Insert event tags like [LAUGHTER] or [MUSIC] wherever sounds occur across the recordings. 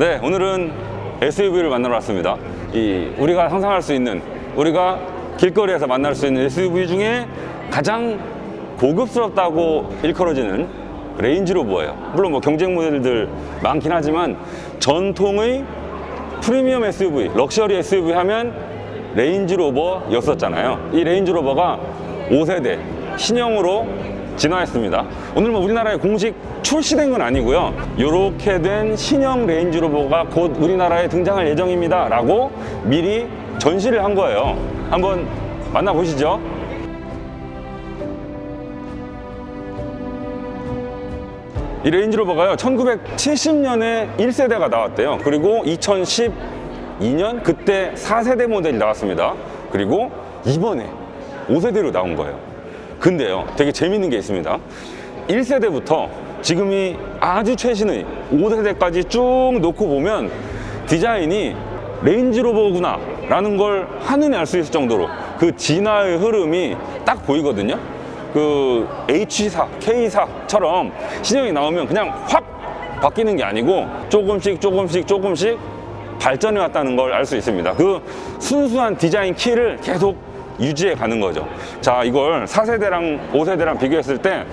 네, 오늘은 SUV를 만나러 왔습니다. 이 우리가 상상할 수 있는 우리가 길거리에서 만날 수 있는 SUV 중에 가장 고급스럽다고 일컬어지는 레인지로버예요. 물론 뭐 경쟁 모델들 많긴 하지만 전통의 프리미엄 SUV, 럭셔리 SUV 하면 레인지로버였었잖아요. 이 레인지로버가 5세대 신형으로 진화했습니다. 오늘 뭐 우리나라에 공식 출시된 건 아니고요. 이렇게 된 신형 레인지로버가 곧 우리나라에 등장할 예정입니다. 라고 미리 전시를 한 거예요. 한번 만나보시죠. 이 레인지로버가요 1970년에 1세대가 나왔대요 그리고 2012년 그때 4세대 모델이 나왔습니다 그리고 이번에 5세대로 나온 거예요 근데요 되게 재밌는 게 있습니다 1세대부터 지금이 아주 최신의 5세대까지 쭉 놓고 보면 디자인이 레인지로버구나 라는 걸 한눈에 알 수 있을 정도로 그 진화의 흐름이 딱 보이거든요 그 H4, K4처럼 신형이 나오면 그냥 확 바뀌는 게 아니고 조금씩 조금씩 조금씩 발전해 왔다는 걸 알 수 있습니다. 그 순수한 디자인 키를 계속 유지해 가는 거죠. 자, 이걸 4세대랑 5세대랑 비교했을 때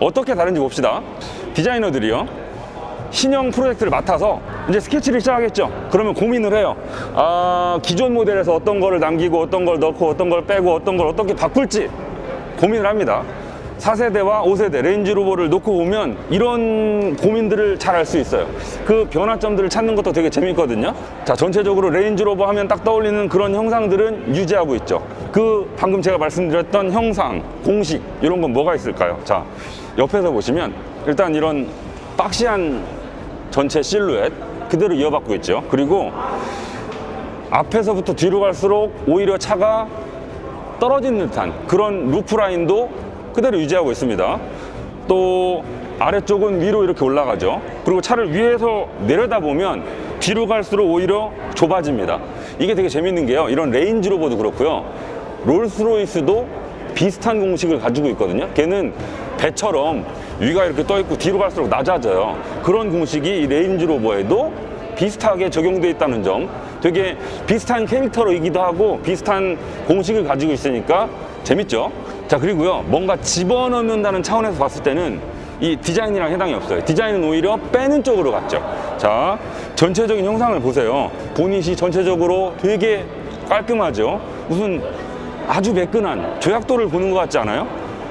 어떻게 다른지 봅시다. 디자이너들이요. 신형 프로젝트를 맡아서 이제 스케치를 시작하겠죠. 그러면 고민을 해요. 아, 기존 모델에서 어떤 거를 남기고 어떤 걸 넣고 어떤 걸 빼고 어떤 걸 어떻게 바꿀지 고민을 합니다. 4세대와 5세대 레인지로버를 놓고 보면 이런 고민들을 잘 알 수 있어요. 그 변화점들을 찾는 것도 되게 재밌거든요. 자, 전체적으로 레인지로버 하면 딱 떠올리는 그런 형상들은 유지하고 있죠. 그 방금 제가 말씀드렸던 형상, 공식 이런 건 뭐가 있을까요? 자, 옆에서 보시면 일단 이런 박시한 전체 실루엣 그대로 이어받고 있죠. 그리고 앞에서부터 뒤로 갈수록 오히려 차가 떨어진 듯한 그런 루프 라인도 그대로 유지하고 있습니다. 또 아래쪽은 위로 이렇게 올라가죠. 그리고 차를 위에서 내려다 보면 뒤로 갈수록 오히려 좁아집니다. 이게 되게 재밌는 게요. 이런 레인지 로버도 그렇고요. 롤스로이스도 비슷한 공식을 가지고 있거든요. 걔는 배처럼 위가 이렇게 떠 있고 뒤로 갈수록 낮아져요. 그런 공식이 이 레인지 로버에도 비슷하게 적용되어 있다는 점 되게 비슷한 캐릭터로이기도 하고 비슷한 공식을 가지고 있으니까 재밌죠 자 그리고요 뭔가 집어넣는다는 차원에서 봤을 때는 이 디자인이랑 해당이 없어요. 디자인은 오히려 빼는 쪽으로 갔죠. 자 전체적인 형상을 보세요. 보닛이 전체적으로 되게 깔끔하죠. 무슨 아주 매끈한 조약돌을 보는 것 같지 않아요?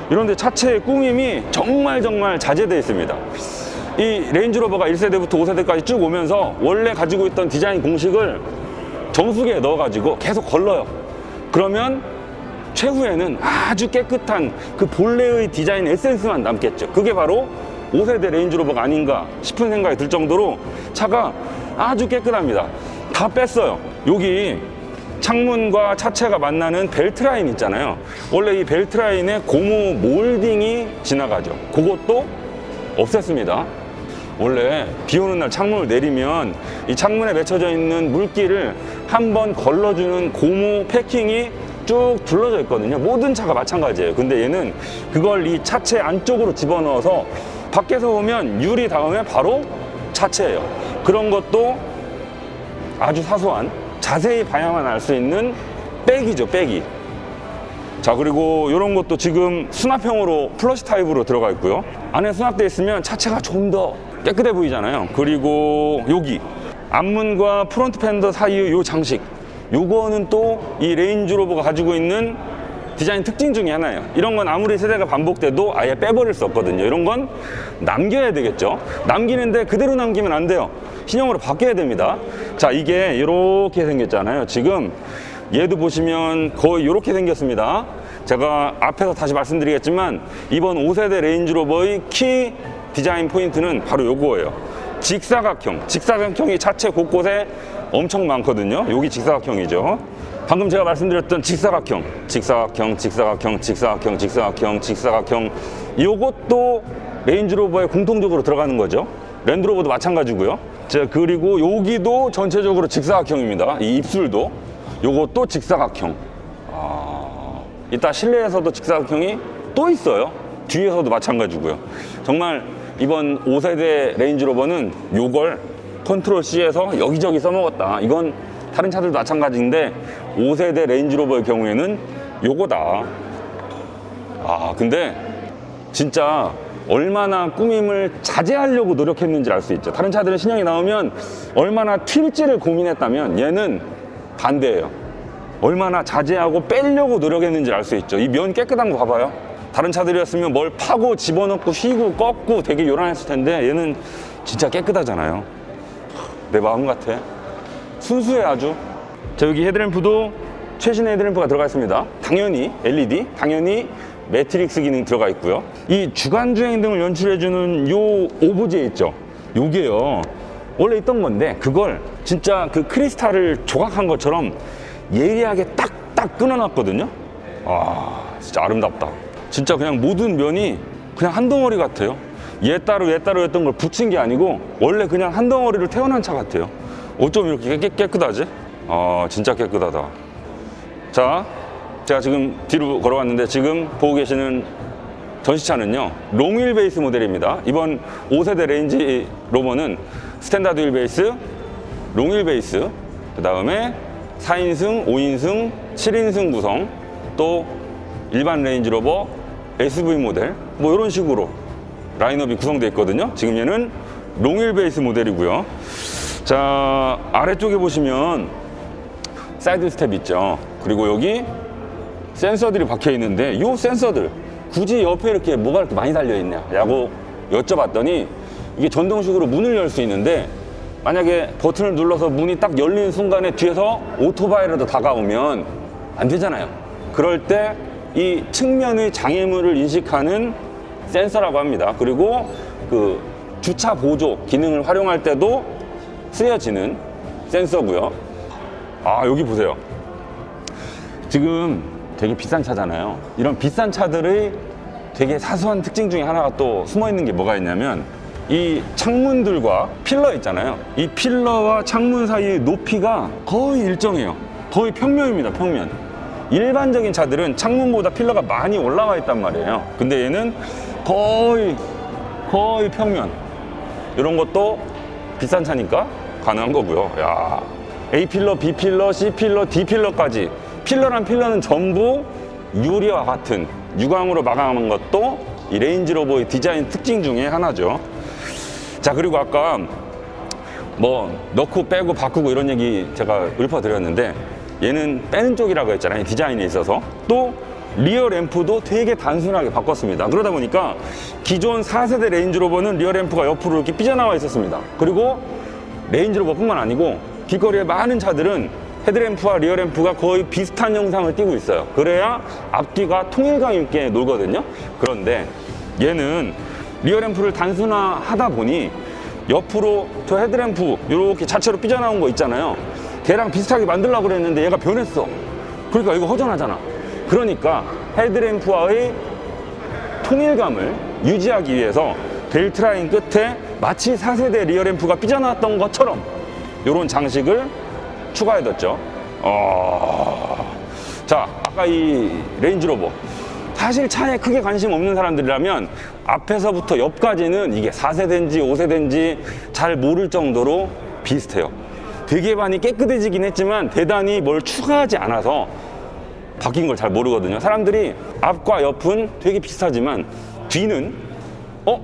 이런데 차체의 꾸밈이 정말 정말 자제되어 있습니다. 이 레인지로버가 1세대부터 5세대까지 쭉 오면서 원래 가지고 있던 디자인 공식을 정수기에 넣어가지고 계속 걸러요. 그러면 최후에는 아주 깨끗한 그 본래의 디자인 에센스만 남겠죠. 그게 바로 5세대 레인지로버가 아닌가 싶은 생각이 들 정도로 차가 아주 깨끗합니다. 다 뺐어요. 여기 창문과 차체가 만나는 벨트 라인 있잖아요. 원래 이 벨트 라인에 고무 몰딩이 지나가죠. 그것도 없앴습니다. 원래 비 오는 날 창문을 내리면 이 창문에 맺혀져 있는 물기를 한번 걸러주는 고무 패킹이 쭉 둘러져 있거든요. 모든 차가 마찬가지예요. 근데 얘는 그걸 이 차체 안쪽으로 집어넣어서 밖에서 보면 유리 다음에 바로 차체예요. 그런 것도 아주 사소한 자세히 봐야만 알 수 있는 백이죠, 백이. 자 그리고 이런 것도 지금 수납형으로 플러시 타입으로 들어가 있고요 안에 수납되어 있으면 차체가 좀 더 깨끗해 보이잖아요 그리고 여기 앞문과 프론트 팬더 사이의 요 장식 요거는 또 이 레인지로버가 가지고 있는 디자인 특징 중에 하나예요. 이런 건 아무리 세대가 반복돼도 아예 빼버릴 수 없거든요. 이런 건 남겨야 되겠죠? 남기는데 그대로 남기면 안 돼요. 신형으로 바뀌어야 됩니다. 자 이게 이렇게 생겼잖아요. 지금 얘도 보시면 거의 이렇게 생겼습니다. 제가 앞에서 다시 말씀드리겠지만 이번 5세대 레인지로버의 키 디자인 포인트는 바로 요거예요. 직사각형, 직사각형이 차체 곳곳에 엄청 많거든요. 여기 직사각형이죠. 방금 제가 말씀드렸던 직사각형, 직사각형, 직사각형, 직사각형, 직사각형, 직사각형 이것도 레인지로버에 공통적으로 들어가는 거죠. 랜드로버도 마찬가지고요. 자, 그리고 여기도 전체적으로 직사각형입니다. 이 입술도 요것도 직사각형. 아, 이따 실내에서도 직사각형이 또 있어요. 뒤에서도 마찬가지고요. 정말 이번 5세대 레인지로버는 요걸 컨트롤 C에서 여기저기 써먹었다. 이건 다른 차들도 마찬가지인데 5세대 레인지로버의 경우에는 요거다. 아, 근데 진짜 얼마나 꾸밈을 자제하려고 노력했는지 알 수 있죠. 다른 차들은 신형이 나오면 얼마나 튈지를 고민했다면 얘는 반대예요. 얼마나 자제하고 빼려고 노력했는지 알 수 있죠. 이 면 깨끗한 거 봐봐요. 다른 차들이었으면 뭘 파고 집어넣고 휘고 꺾고 되게 요란했을 텐데 얘는 진짜 깨끗하잖아요. 내 마음 같아. 순수해 아주. 자 여기 헤드램프도 최신 헤드램프가 들어가 있습니다. 당연히 LED, 당연히 매트릭스 기능 들어가 있고요. 이 주간 주행 등을 연출해주는 요 오브제 있죠. 요게요. 원래 있던 건데 그걸 진짜 그 크리스탈을 조각한 것처럼 예리하게 딱딱 끊어놨거든요. 아 진짜 아름답다. 진짜 그냥 모든 면이 그냥 한 덩어리 같아요. 얘 따로 얘 따로였던 걸 붙인 게 아니고 원래 그냥 한 덩어리로 태어난 차 같아요. 어쩜 이렇게 깨, 깨끗하지? 아 진짜 깨끗하다. 자, 제가 지금 뒤로 걸어왔는데 지금 보고 계시는 전시차는요 롱휠 베이스 모델입니다. 이번 5세대 레인지 로버는 스탠다드 휠 베이스, 롱휠 베이스, 그 다음에 4인승, 5인승, 7인승 구성, 또 일반 레인지 로버, SUV 모델, 뭐 이런 식으로 라인업이 구성되어 있거든요. 지금 얘는 롱휠 베이스 모델이고요. 자, 아래쪽에 보시면 사이드 스텝 있죠. 그리고 여기 센서들이 박혀 있는데 이 센서들 굳이 옆에 이렇게 뭐가 이렇게 많이 달려 있냐라고 여쭤봤더니 이게 전동식으로 문을 열 수 있는데 만약에 버튼을 눌러서 문이 딱 열리는 순간에 뒤에서 오토바이라도 다가오면 안 되잖아요. 그럴 때 이 측면의 장애물을 인식하는 센서라고 합니다. 그리고 그 주차 보조 기능을 활용할 때도 쓰여지는 센서고요. 아 여기 보세요. 지금 되게 비싼 차잖아요. 이런 비싼 차들의 되게 사소한 특징 중에 하나가 또 숨어 있는 게 뭐가 있냐면 이 창문들과 필러 있잖아요. 이 필러와 창문 사이의 높이가 거의 일정해요. 거의 평면입니다, 평면. 일반적인 차들은 창문보다 필러가 많이 올라와 있단 말이에요. 근데 얘는 거의, 거의 평면. 이런 것도 비싼 차니까 가능한 거고요. 야, A 필러, B 필러, C 필러, D 필러까지 필러란 필러는 전부 유리와 같은 유광으로 마감한 것도 이 레인지 로버의 디자인 특징 중에 하나죠. 자 그리고 아까 뭐 넣고 빼고 바꾸고 이런 얘기 제가 읊어드렸는데 얘는 빼는 쪽이라고 했잖아요 디자인에 있어서 또 리어 램프도 되게 단순하게 바꿨습니다 그러다 보니까 기존 4세대 레인지로버는 리어 램프가 옆으로 이렇게 삐져나와 있었습니다 그리고 레인지로버뿐만 아니고 길거리에 많은 차들은 헤드램프와 리어램프가 거의 비슷한 형상을 띠고 있어요. 그래야 앞뒤가 통일감 있게 놀거든요. 그런데 얘는 리어램프를 단순화하다 보니 옆으로 저 헤드램프 이렇게 자체로 삐져나온 거 있잖아요. 걔랑 비슷하게 만들려고 그랬는데 얘가 변했어. 그러니까 이거 허전하잖아. 그러니까 헤드램프와의 통일감을 유지하기 위해서 벨트 라인 끝에 마치 4세대 리어램프가 삐져나왔던 것처럼 이런 장식을 추가해뒀죠. 어... 자, 아까 이 레인지로버. 사실 차에 크게 관심 없는 사람들이라면 앞에서부터 옆까지는 이게 4세대인지 5세대인지 잘 모를 정도로 비슷해요. 많이 깨끗해지긴 했지만 대단히 뭘 추가하지 않아서 바뀐 걸 잘 모르거든요. 사람들이 앞과 옆은 되게 비슷하지만 뒤는 어?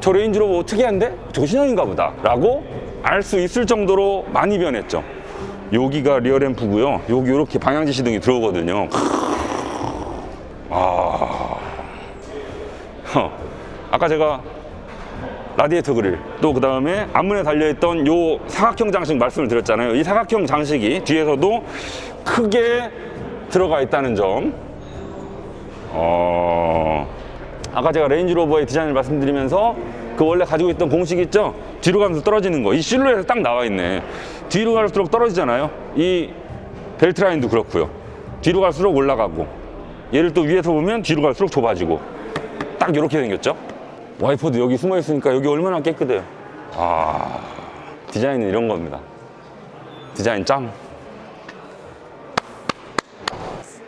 저 레인지로버 특이한데? 저거 신형인가 보다 라고 알 수 있을 정도로 많이 변했죠. 여기가 리어램프고요. 여기 이렇게 방향지 시등이 들어오거든요. 아, 허. 아까 제가 라디에이터 그릴 또 그 다음에 앞문에 달려있던 요 사각형 장식 말씀을 드렸잖아요. 이 사각형 장식이 뒤에서도 크게 들어가 있다는 점. 어, 아까 제가 레인지로버의 디자인을 말씀드리면서 그 원래 가지고 있던 공식 있죠? 뒤로 가면서 떨어지는 거. 이 실루엣에 딱 나와 있네. 뒤로 갈수록 떨어지잖아요. 이 벨트 라인도 그렇고요. 뒤로 갈수록 올라가고. 얘를 또 위에서 보면 뒤로 갈수록 좁아지고. 딱 이렇게 생겼죠? 와이퍼도 여기 숨어 있으니까 여기 얼마나 깨끗해요. 아, 디자인은 이런 겁니다. 디자인 짱.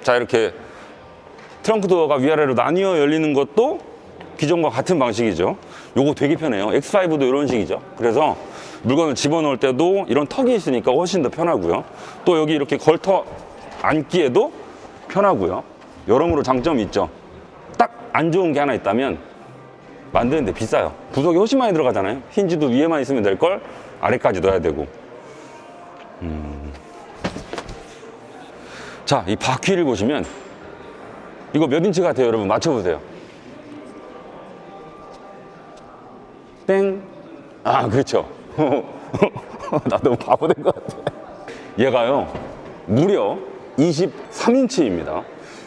자, 이렇게 트렁크 도어가 위아래로 나뉘어 열리는 것도 기존과 같은 방식이죠. 요거 되게 편해요. X5도 이런 식이죠. 그래서 물건을 집어넣을 때도 이런 턱이 있으니까 훨씬 더 편하고요. 또 여기 이렇게 걸터 앉기에도 편하고요. 여러모로 장점이 있죠. 딱 안 좋은 게 하나 있다면 만드는데 비싸요. 부속이 훨씬 많이 들어가잖아요. 힌지도 위에만 있으면 될 걸 아래까지 넣어야 되고. 음. 자, 이 바퀴를 보시면 이거 몇 인치 같아요, 여러분? 맞춰보세요. 땡. 아, 그렇죠. [LAUGHS] 나 너무 바보 된 것 같아. 얘가요, 무려 23인치입니다.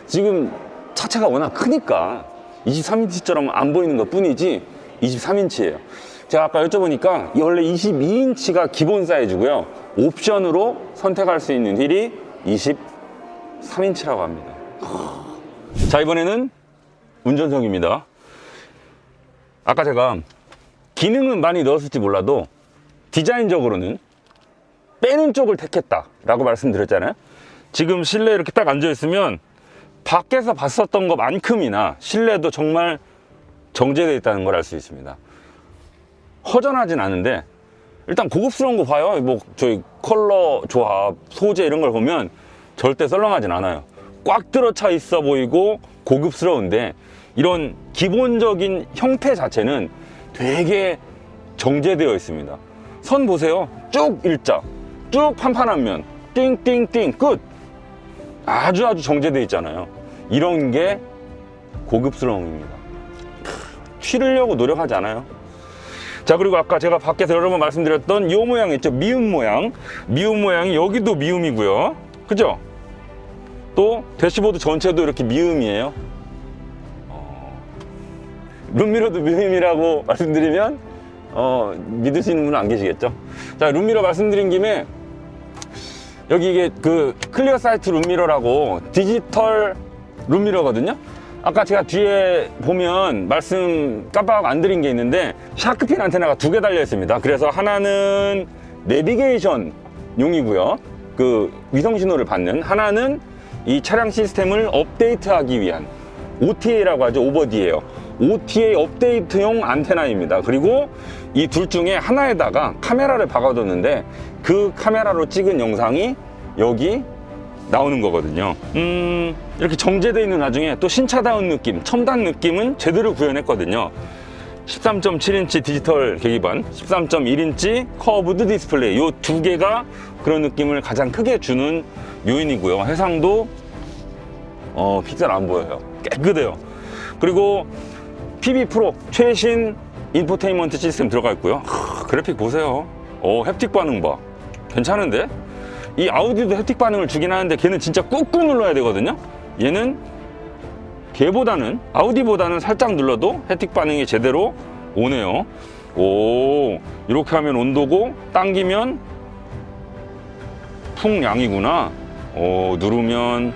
지금 차체가 워낙 크니까 23인치처럼 안 보이는 것 뿐이지 23인치예요. 제가 아까 여쭤보니까 원래 22인치가 기본 사이즈고요. 옵션으로 선택할 수 있는 휠이 23인치라고 합니다. 자, 이번에는 운전석입니다. 아까 제가 기능은 많이 넣었을지 몰라도 디자인적으로는 빼는 쪽을 택했다 라고 말씀드렸잖아요. 지금 실내에 이렇게 딱 앉아 있으면 밖에서 봤었던 것만큼이나 실내도 정말 정제되어 있다는 걸 알 수 있습니다. 허전하진 않은데 일단 고급스러운 거 봐요. 뭐 저희 컬러 조합, 소재 이런 걸 보면 절대 썰렁하진 않아요. 꽉 들어차 있어 보이고 고급스러운데 이런 기본적인 형태 자체는 되게 정제되어 있습니다. 선 보세요. 쭉 일자, 쭉 판판한 면, 띵띵띵 끝. 아주 아주 정제되어 있잖아요. 이런 게 고급스러움입니다. 튀르려고 노력하지 않아요. 자 그리고 아까 제가 밖에서 여러 번 말씀드렸던 이 모양 있죠. 미음 모양. 미음 모양이 여기도 미음이고요. 그죠? 또 대시보드 전체도 이렇게 미음이에요. 어, 룸미러도 미음이라고 [LAUGHS] 말씀드리면 어, 믿으시는 분은 안 계시겠죠? 자 룸미러 말씀드린 김에 여기 이게 그 클리어 사이트 룸미러라고 디지털 룸미러거든요. 아까 제가 뒤에 보면 말씀 깜빡 안 드린 게 있는데 샤크핀 안테나가 두 개 달려 있습니다. 그래서 하나는 내비게이션 용이고요. 그 위성 신호를 받는 하나는 이 차량 시스템을 업데이트하기 위한 OTA라고 하죠. 오버디예요. OTA 업데이트용 안테나입니다. 그리고 이 둘 중에 하나에다가 카메라를 박아뒀는데 그 카메라로 찍은 영상이 여기 나오는 거거든요. 음, 이렇게 정제되어 있는 나중에 또 신차다운 느낌, 첨단 느낌은 제대로 구현했거든요. 13.7인치 디지털 계기판, 13.1인치 커브드 디스플레이 이 두 개가 그런 느낌을 가장 크게 주는 요인이고요. 해상도 어, 픽셀 안 보여요. 깨끗해요. 그리고 PB 프로 최신 인포테인먼트 시스템 들어가 있고요. 하, 그래픽 보세요. 오, 햅틱 반응 봐. 괜찮은데? 이 아우디도 햅틱 반응을 주긴 하는데 걔는 진짜 꾹꾹 눌러야 되거든요. 얘는 걔보다는 아우디보다는 살짝 눌러도 햅틱 반응이 제대로 오네요. 오, 이렇게 하면 온도고 당기면 풍량이구나. 오, 누르면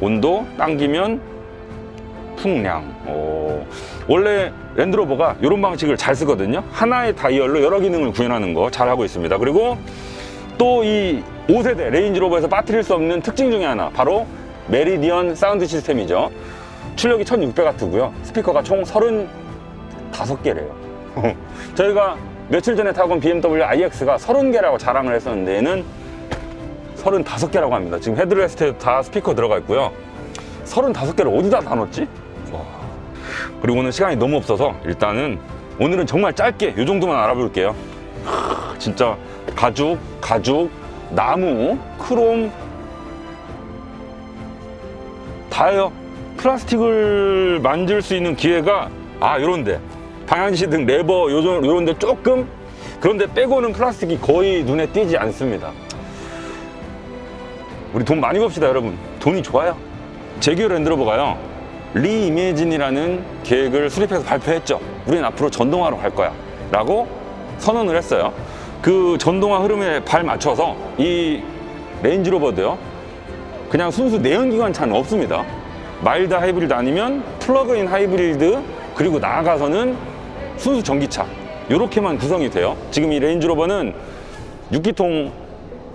온도, 당기면 풍량. 오. 원래 랜드로버가 이런 방식을 잘 쓰거든요. 하나의 다이얼로 여러 기능을 구현하는 거 잘하고 있습니다. 그리고 또 이 5세대 레인지로버에서 빠뜨릴 수 없는 특징 중에 하나 바로 메리디언 사운드 시스템이죠. 출력이 1600W고요. 스피커가 총 35개래요. [LAUGHS] 저희가 며칠 전에 타고 온 BMW iX가 30개라고 자랑을 했었는데 얘는 35개라고 합니다. 지금 헤드레스트에 다 스피커 들어가 있고요. 35개를 어디다 다 넣었지? 와. 그리고 오늘 시간이 너무 없어서 일단은 오늘은 정말 짧게 이 정도만 알아볼게요. 하, 진짜 가죽, 가죽, 나무, 크롬 다예요. 플라스틱을 만질 수 있는 기회가 아 요런데 방향지 등 레버 요런 요런데 조금 그런데 빼고는 플라스틱이 거의 눈에 띄지 않습니다. 우리 돈 많이 법시다 여러분. 돈이 좋아요. 제규어 랜드로버가요. 리이메진이라는 계획을 수립해서 발표했죠. 우리는 앞으로 전동화로 갈 거야. 라고 선언을 했어요. 그 전동화 흐름에 발 맞춰서 이 레인지로버도요. 그냥 순수 내연기관 차는 없습니다. 마일드 하이브리드 아니면 플러그인 하이브리드 그리고 나아가서는 순수 전기차 이렇게만 구성이 돼요. 지금 이 레인지로버는 6기통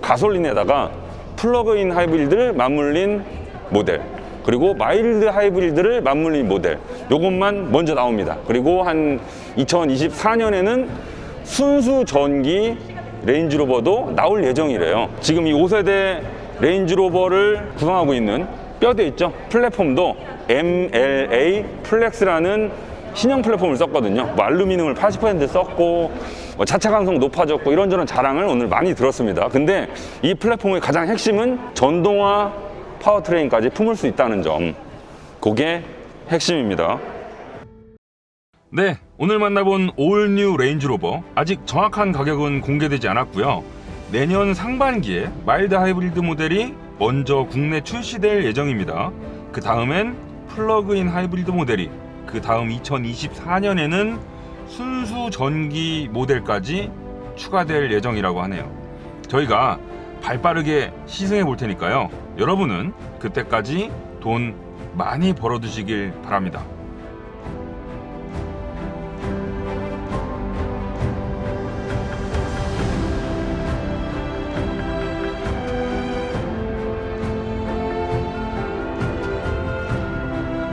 가솔린에다가 플러그인 하이브리드를 맞물린 모델 그리고 마일드 하이브리드를 맞물린 모델 요것만 먼저 나옵니다. 그리고 한 2024년에는 순수 전기 레인지로버도 나올 예정이래요. 지금 이 5세대 레인지로버를 구성하고 있는 뼈대 있죠? 플랫폼도 MLA 플렉스라는 신형 플랫폼을 썼거든요. 뭐 알루미늄을 80% 썼고 뭐 차체 강성 높아졌고 이런저런 자랑을 오늘 많이 들었습니다. 근데 이 플랫폼의 가장 핵심은 전동화 파워트레인까지 품을 수 있다는 점. 그게 핵심입니다. 네, 오늘 만나본 올뉴 레인지로버 아직 정확한 가격은 공개되지 않았고요. 내년 상반기에 마일드 하이브리드 모델이 먼저 국내 출시될 예정입니다. 그 다음엔 플러그인 하이브리드 모델이, 그 다음 2024년에는 순수 전기 모델까지 추가될 예정이라고 하네요. 저희가 발빠르게 시승해 볼 테니까요. 여러분은 그때까지 돈 많이 벌어두시길 바랍니다.